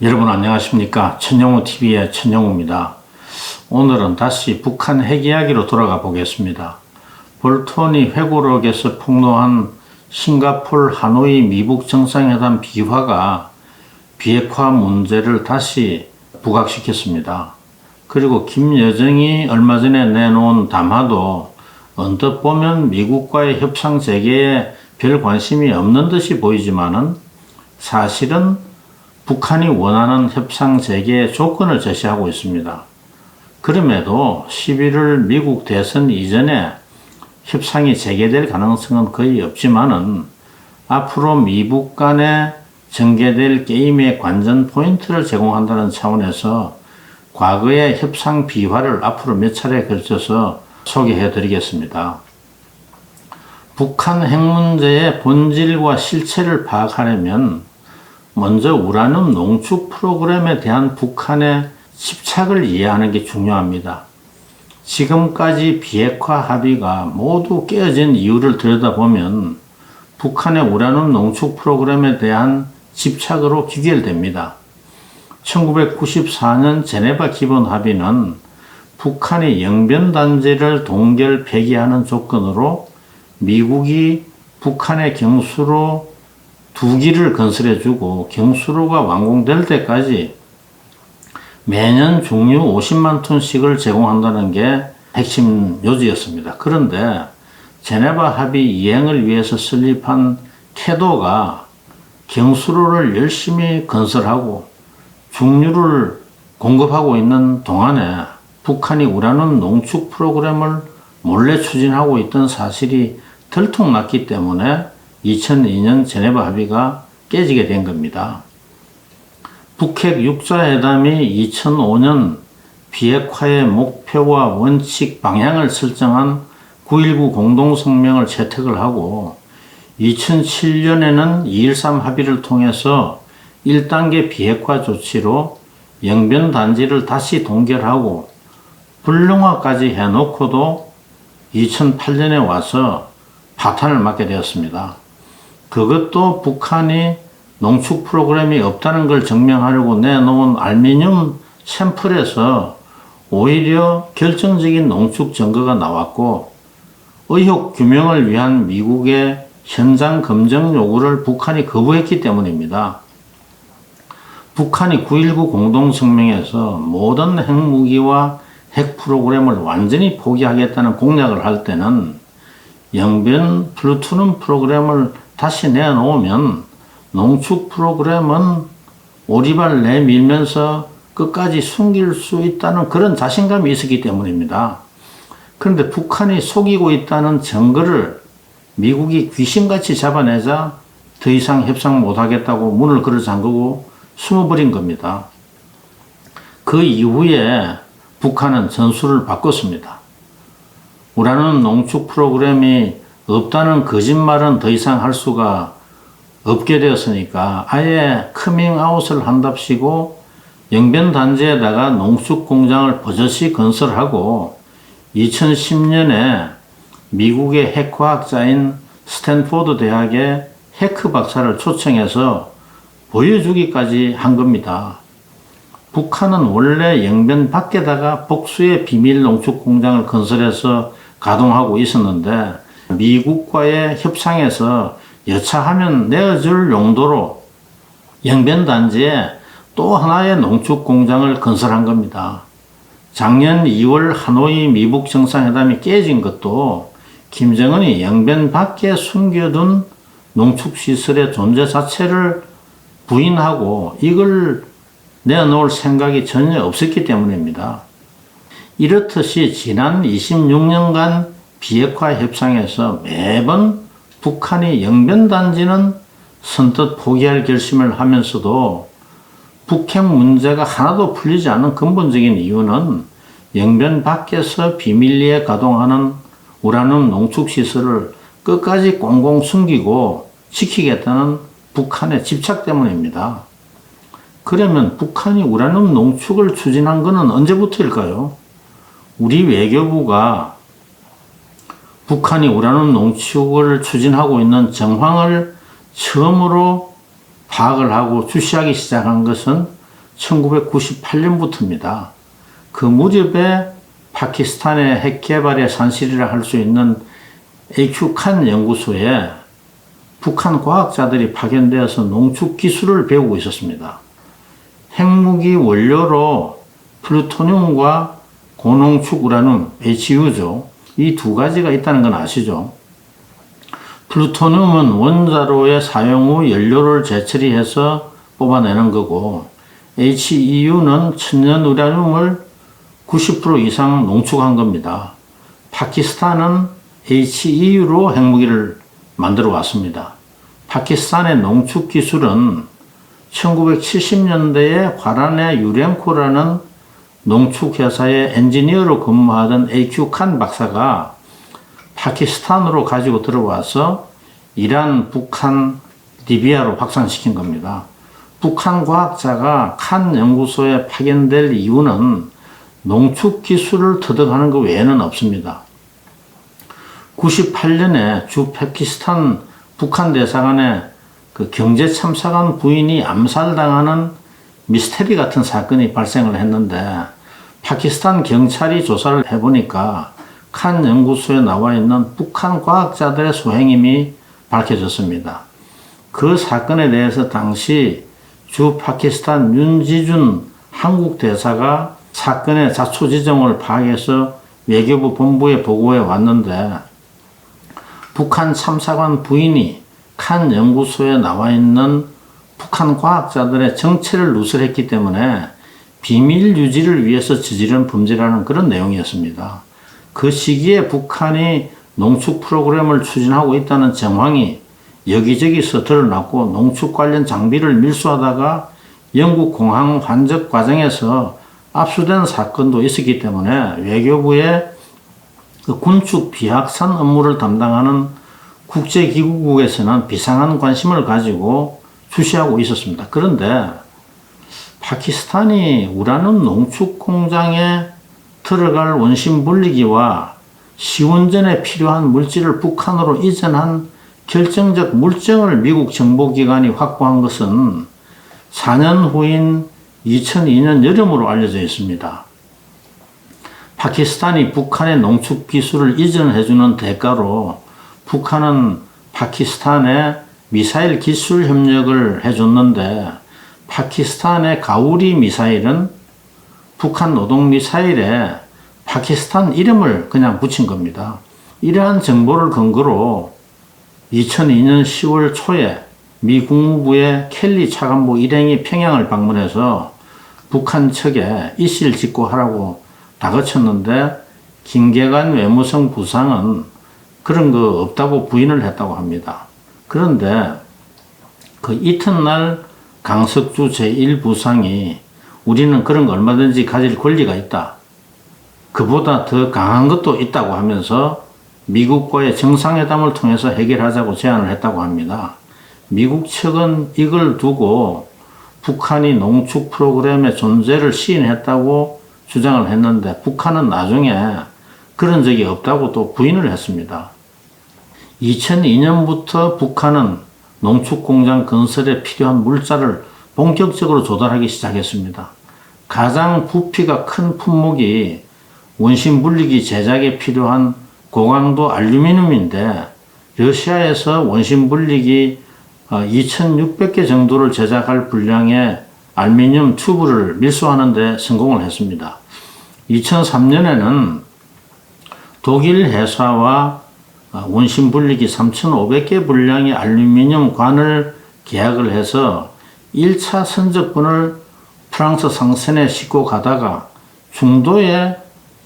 여러분 안녕하십니까 천영우TV의 천영우입니다. 오늘은 다시 북한 핵 이야기로 돌아가 보겠습니다. 볼턴이 회고록에서 폭로한 싱가폴 하노이 미북 정상회담 비화가 비핵화 문제를 다시 부각시켰습니다. 그리고 김여정이 얼마 전에 내놓은 담화도 언뜻 보면 미국과의 협상 재개에 별 관심이 없는 듯이 보이지만은 사실은 북한이 원하는 협상 재개의 조건을 제시하고 있습니다. 그럼에도 11월 미국 대선 이전에 협상이 재개될 가능성은 거의 없지만은 앞으로 미북 간에 전개될 게임의 관전 포인트를 제공한다는 차원에서 과거의 협상 비화를 앞으로 몇 차례 걸쳐서 소개해 드리겠습니다. 북한 핵 문제의 본질과 실체를 파악하려면 먼저 우라늄 농축 프로그램에 대한 북한의 집착을 이해하는 게 중요합니다. 지금까지 비핵화 합의가 모두 깨어진 이유를 들여다보면 북한의 우라늄 농축 프로그램에 대한 집착으로 귀결됩니다. 1994년 제네바 기본 합의는 북한이 영변 단지를 동결 폐기하는 조건으로 미국이 북한의 경수로 두 기를 건설해주고 경수로가 완공될 때까지 매년 중유 50만 톤씩을 제공한다는 게 핵심 요지였습니다. 그런데 제네바 합의 이행을 위해서 설립한 태도가 경수로를 열심히 건설하고 중유를 공급하고 있는 동안에 북한이 우라늄 농축 프로그램을 몰래 추진하고 있던 사실이 들통났기 때문에 2002년 제네바 합의가 깨지게 된 겁니다. 북핵 육자회담이 2005년 비핵화의 목표와 원칙 방향을 설정한 9.19 공동성명을 채택을 하고 2007년에는 2.13 합의를 통해서 1단계 비핵화 조치로 영변 단지를 다시 동결하고 불능화까지 해놓고도 2008년에 와서 파탄을 맞게 되었습니다. 그것도 북한이 농축 프로그램이 없다는 걸 증명하려고 내놓은 알미늄 샘플에서 오히려 결정적인 농축 증거가 나왔고 의혹 규명을 위한 미국의 현장 검증 요구를 북한이 거부했기 때문입니다. 북한이 9.19 공동성명에서 모든 핵무기와 핵 프로그램을 완전히 포기하겠다는 공약을 할 때는 영변 플루토늄 프로그램을 다시 내놓으면 농축 프로그램은 오리발 내밀면서 끝까지 숨길 수 있다는 그런 자신감이 있었기 때문입니다. 그런데 북한이 속이고 있다는 증거를 미국이 귀신같이 잡아내자 더 이상 협상 못하겠다고 문을 걸어 잠그고 숨어버린 겁니다. 그 이후에 북한은 전술을 바꿨습니다. 우라는 농축 프로그램이 없다는 거짓말은 더 이상 할 수가 없게 되었으니까 아예 커밍아웃을 한답시고 영변 단지에다가 농축 공장을 버젓이 건설하고 2010년에 미국의 핵과학자인 스탠포드 대학의 해크 박사를 초청해서 보여주기까지 한 겁니다. 북한은 원래 영변 밖에다가 복수의 비밀 농축 공장을 건설해서 가동하고 있었는데 미국과의 협상에서 여차하면 내어줄 용도로 영변 단지에 또 하나의 농축 공장을 건설한 겁니다. 작년 2월 하노이 미북 정상회담이 깨진 것도 김정은이 영변 밖에 숨겨둔 농축시설의 존재 자체를 부인하고 이걸 내놓을 생각이 전혀 없었기 때문입니다. 이렇듯이 지난 26년간 비핵화 협상에서 매번 북한이 영변단지는 선뜻 포기할 결심을 하면서도 북핵 문제가 하나도 풀리지 않은 근본적인 이유는 영변 밖에서 비밀리에 가동하는 우라늄 농축시설을 끝까지 꽁꽁 숨기고 지키겠다는 북한의 집착 때문입니다. 그러면 북한이 우라늄 농축을 추진한 것은 언제부터일까요? 우리 외교부가 북한이 우라늄 농축을 추진하고 있는 정황을 처음으로 파악을 하고 주시하기 시작한 것은 1998년부터입니다. 그 무렵에 파키스탄의 핵 개발의 산실이라 할 수 있는 HQ칸 연구소에 북한 과학자들이 파견되어서 농축 기술을 배우고 있었습니다. 핵무기 원료로 플루토늄과 고농축 우라늄, HU죠. 이 두 가지가 있다는 건 아시죠? 플루토늄은 원자로의 사용 후 연료를 재처리해서 뽑아내는 거고, HEU는 천연 우라늄을 90% 이상 농축한 겁니다. 파키스탄은 HEU로 핵무기를 만들어 왔습니다. 파키스탄의 농축 기술은 1970년대에 과란의 유렌코라는 농축회사의 엔지니어로 근무하던 AQ칸 박사가 파키스탄으로 가지고 들어와서 이란, 북한, 리비아로 확산시킨 겁니다. 북한 과학자가 칸 연구소에 파견될 이유는 농축 기술을 터득하는 것 외에는 없습니다. 98년에 주 파키스탄 북한 대사관의 그 경제 참사관 부인이 암살당하는 미스테리 같은 사건이 발생을 했는데 파키스탄 경찰이 조사를 해보니까 칸 연구소에 나와 있는 북한 과학자들의 소행임이 밝혀졌습니다. 그 사건에 대해서 당시 주 파키스탄 윤지준 한국 대사가 사건의 자초지종을 파악해서 외교부 본부에 보고해 왔는데 북한 참사관 부인이 칸 연구소에 나와 있는 북한 과학자들의 정체를 누설했기 때문에 비밀 유지를 위해서 저지른 범죄라는 그런 내용이었습니다. 그 시기에 북한이 농축 프로그램을 추진하고 있다는 정황이 여기저기서 드러났고 농축 관련 장비를 밀수하다가 영국 공항 환적 과정에서 압수된 사건도 있었기 때문에 외교부의 그 군축 비확산 업무를 담당하는 국제기구국에서는 비상한 관심을 가지고 주시하고 있었습니다. 그런데 파키스탄이 우라늄 농축 공장에 들어갈 원심 분리기와 시운전에 필요한 물질을 북한으로 이전한 결정적 물증을 미국 정보기관이 확보한 것은 4년 후인 2002년 여름으로 알려져 있습니다. 파키스탄이 북한의 농축 기술을 이전해주는 대가로 북한은 파키스탄에 미사일 기술 협력을 해줬는데 파키스탄의 가우리 미사일은 북한 노동 미사일에 파키스탄 이름을 그냥 붙인 겁니다. 이러한 정보를 근거로 2002년 10월 초에 미 국무부의 켈리 차관보 일행이 평양을 방문해서 북한 측에 이실 직고하라고 다그쳤는데 김계관 외무성 부상은 그런 거 없다고 부인을 했다고 합니다. 그런데 그 이튿날 강석주 제1부상이 우리는 그런 거 얼마든지 가질 권리가 있다. 그보다 더 강한 것도 있다고 하면서 미국과의 정상회담을 통해서 해결하자고 제안을 했다고 합니다. 미국 측은 이걸 두고 북한이 농축 프로그램의 존재를 시인했다고 주장을 했는데 북한은 나중에 그런 적이 없다고 또 부인을 했습니다. 2002년부터 북한은 농축 공장 건설에 필요한 물자를 본격적으로 조달하기 시작했습니다. 가장 부피가 큰 품목이 원심 분리기 제작에 필요한 고강도 알루미늄인데 러시아에서 원심 분리기 2,600개 어, 정도를 제작할 분량의 알루미늄 튜브를 밀수하는 데 성공을 했습니다. 2003년에는 독일 회사와 어, 원심 분리기 3,500개 분량의 알루미늄 관을 계약을 해서 1차 선적분을 프랑스 상선에 싣고 가다가 중도에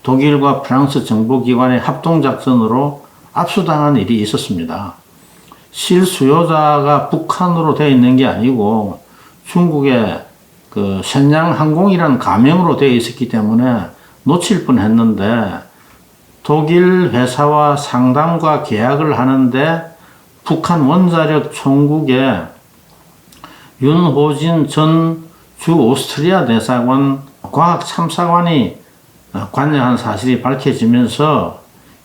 독일과 프랑스 정보기관의 합동작전으로 압수당한 일이 있었습니다. 실수요자가 북한으로 되어 있는 게 아니고 중국의 그 신양 항공이라는 가명으로 되어 있었기 때문에 놓칠 뻔 했는데 독일 회사와 상담과 계약을 하는데 북한 원자력 총국의 윤호진 전 주 오스트리아 대사관 과학 참사관이 관여한 사실이 밝혀지면서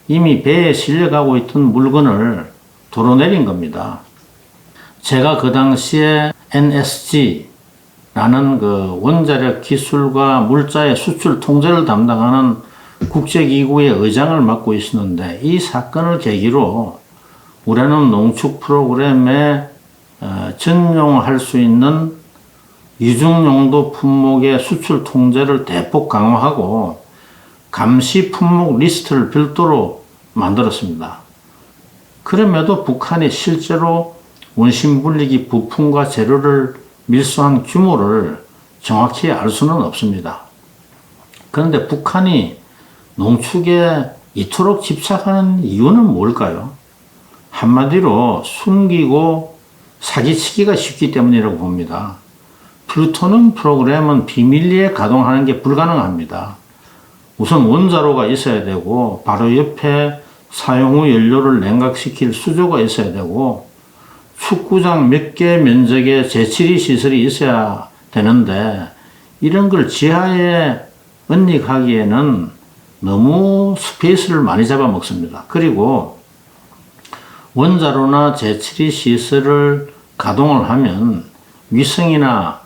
이미 배에 실려가고 있던 물건을 도로 내린 겁니다. 제가 그 당시에 NSG 라는 그 원자력 기술과 물자의 수출 통제를 담당하는 국제기구의 의장을 맡고 있었는데 이 사건을 계기로 우리는 농축 프로그램에 어, 전용할 수 있는 이중용도 품목의 수출 통제를 대폭 강화하고 감시 품목 리스트를 별도로 만들었습니다. 그럼에도 북한이 실제로 원심분리기 부품과 재료를 밀수한 규모를 정확히 알 수는 없습니다. 그런데 북한이 농축에 이토록 집착하는 이유는 뭘까요? 한마디로 숨기고 사기치기가 쉽기 때문이라고 봅니다. 플루토늄 프로그램은 비밀리에 가동하는 게 불가능합니다. 우선 원자로가 있어야 되고 바로 옆에 사용 후 연료를 냉각시킬 수조가 있어야 되고 축구장 몇 개 면적의 재치리 시설이 있어야 되는데 이런 걸 지하에 은닉하기에는 너무 스페이스를 많이 잡아먹습니다. 그리고 원자로나 재치리 시설을 가동을 하면 위성이나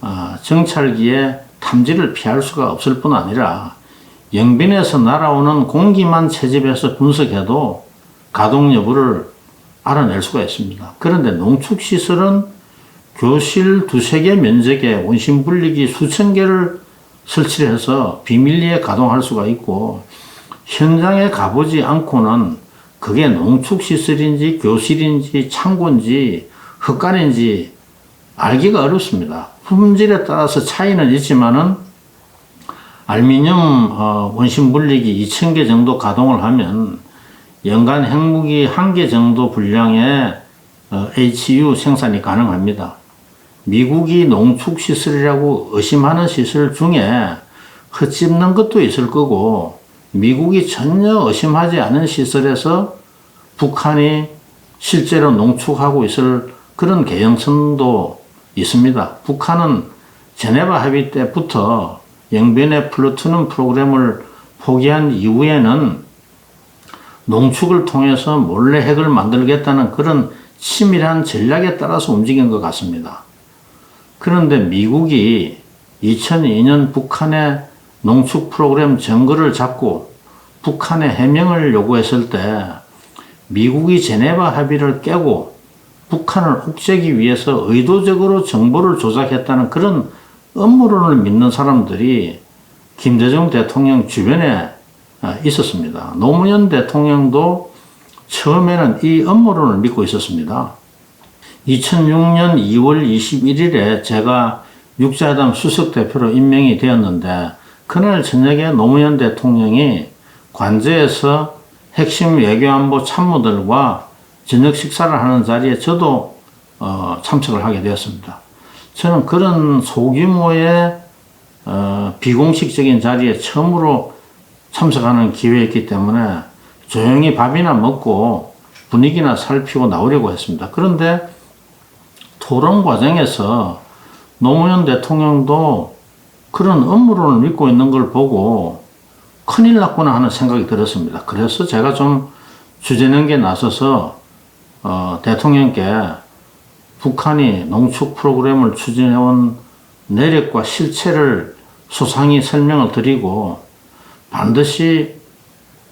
어, 정찰기에 탐지를 피할 수가 없을 뿐 아니라 영빈에서 날아오는 공기만 채집해서 분석해도 가동 여부를 알아낼 수가 있습니다. 그런데 농축시설은 교실 두세 개 면적에 원심 분리기 수천 개를 설치를 해서 비밀리에 가동할 수가 있고 현장에 가보지 않고는 그게 농축시설인지 교실인지 창고인지 흙간인지 알기가 어렵습니다. 품질에 따라서 차이는 있지만은 알미늄 어, 원심 분리기 2,000개 정도 가동을 하면 연간 핵무기 1개 정도 분량의 어, HU 생산이 가능합니다. 미국이 농축 시설이라고 의심하는 시설 중에 헛집는 것도 있을 거고 미국이 전혀 의심하지 않은 시설에서 북한이 실제로 농축하고 있을 그런 개연성도 있습니다. 북한은 제네바 합의 때부터 영변의 플루토늄 프로그램을 포기한 이후에는 농축을 통해서 몰래 핵을 만들겠다는 그런 치밀한 전략에 따라서 움직인 것 같습니다. 그런데 미국이 2002년 북한의 농축 프로그램 증거를 잡고 북한의 해명을 요구했을 때 미국이 제네바 합의를 깨고 북한을 옥죄기 위해서 의도적으로 정보를 조작했다는 그런 음모론을 믿는 사람들이 김대중 대통령 주변에 아, 있었습니다. 노무현 대통령도 처음에는 이 음모론을 믿고 있었습니다. 2006년 2월 21일에 제가 육자회담 수석대표로 임명이 되었는데 그날 저녁에 노무현 대통령이 관저에서 핵심 외교안보 참모들과 저녁 식사를 하는 자리에 저도 어, 참석을 하게 되었습니다. 저는 그런 소규모의 어, 비공식적인 자리에 처음으로 참석하는 기회였기 때문에 조용히 밥이나 먹고 분위기나 살피고 나오려고 했습니다. 그런데 토론 과정에서 노무현 대통령도 그런 업무론을 믿고 있는 걸 보고 큰일 났구나 하는 생각이 들었습니다. 그래서 제가 좀 주제넘게 나서서 어, 대통령께 북한이 농축 프로그램을 추진해온 내력과 실체를 소상히 설명을 드리고 반드시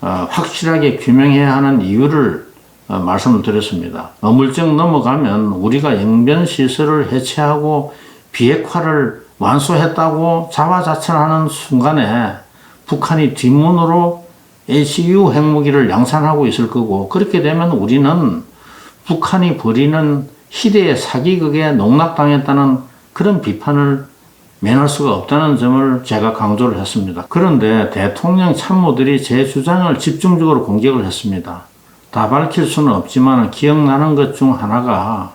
어, 확실하게 규명해야 하는 이유를 어, 말씀을 드렸습니다. 어물쩍 넘어가면 우리가 영변 시설을 해체하고 비핵화를 완수했다고 자화자찬하는 순간에 북한이 뒷문으로 ACU 핵무기를 양산하고 있을 거고 그렇게 되면 우리는 북한이 벌이는 희대의 사기극에 농락당했다는 그런 비판을 면할 수가 없다는 점을 제가 강조를 했습니다. 그런데 대통령 참모들이 제 주장을 집중적으로 공격을 했습니다. 다 밝힐 수는 없지만 기억나는 것 중 하나가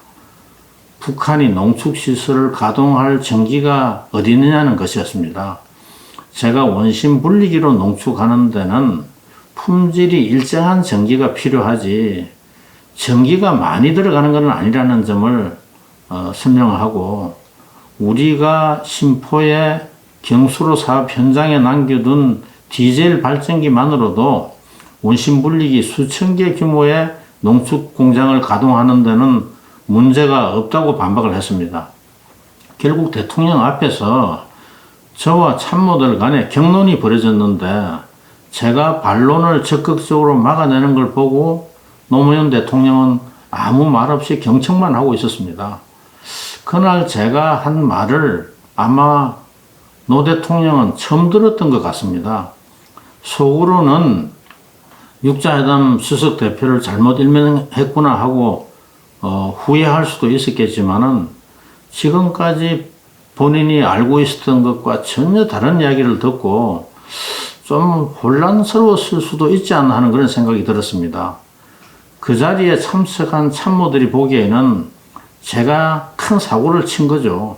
북한이 농축시설을 가동할 전기가 어디 있느냐는 것이었습니다. 제가 원심 분리기로 농축하는 데는 품질이 일정한 전기가 필요하지 전기가 많이 들어가는 것은 아니라는 점을 어, 설명하고 우리가 심포의 경수로 사업 현장에 남겨둔 디젤 발전기만으로도 분리기 수천 개 규모의 농축 공장을 가동하는 데는 문제가 없다고 반박을 했습니다. 결국 대통령 앞에서 저와 참모들 간에 경론이 벌어졌는데 제가 반론을 적극적으로 막아내는 걸 보고 노무현 대통령은 아무 말 없이 경청만 하고 있었습니다. 그날 제가 한 말을 아마 노 대통령은 처음 들었던 것 같습니다. 속으로는 육자회담 수석 대표를 잘못 일명했구나 하고 어, 후회할 수도 있었겠지만은 지금까지 본인이 알고 있었던 것과 전혀 다른 이야기를 듣고 좀 혼란스러웠을 수도 있지 않나 하는 그런 생각이 들었습니다. 그 자리에 참석한 참모들이 보기에는 제가 큰 사고를 친 거죠.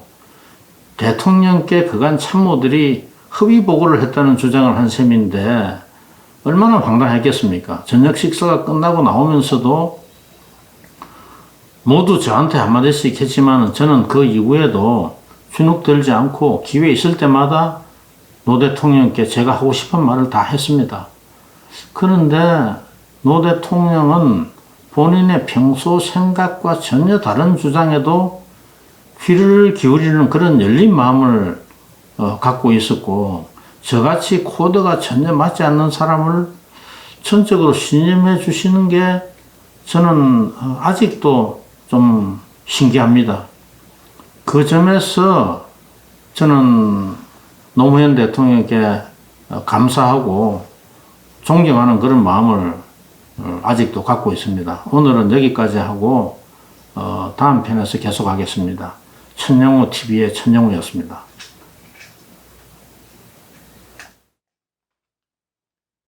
대통령께 그간 참모들이 허위 보고를 했다는 주장을 한 셈인데 얼마나 황당했겠습니까? 저녁 식사가 끝나고 나오면서도 모두 저한테 한마디씩 했지만 저는 그 이후에도 주눅 들지 않고 기회 있을 때마다 노 대통령께 제가 하고 싶은 말을 다 했습니다. 그런데 노 대통령은 본인의 평소 생각과 전혀 다른 주장에도 귀를 기울이는 그런 열린 마음을 어, 갖고 있었고 저같이 코드가 전혀 맞지 않는 사람을 전적으로 신임해 주시는 게 저는 어, 아직도 좀 신기합니다. 그 점에서 저는 노무현 대통령께 어, 감사하고 존경하는 그런 마음을 어, 아직도 갖고 있습니다. 오늘은 여기까지 하고 어, 다음 편에서 계속하겠습니다. 천영호 TV의 천영호였습니다.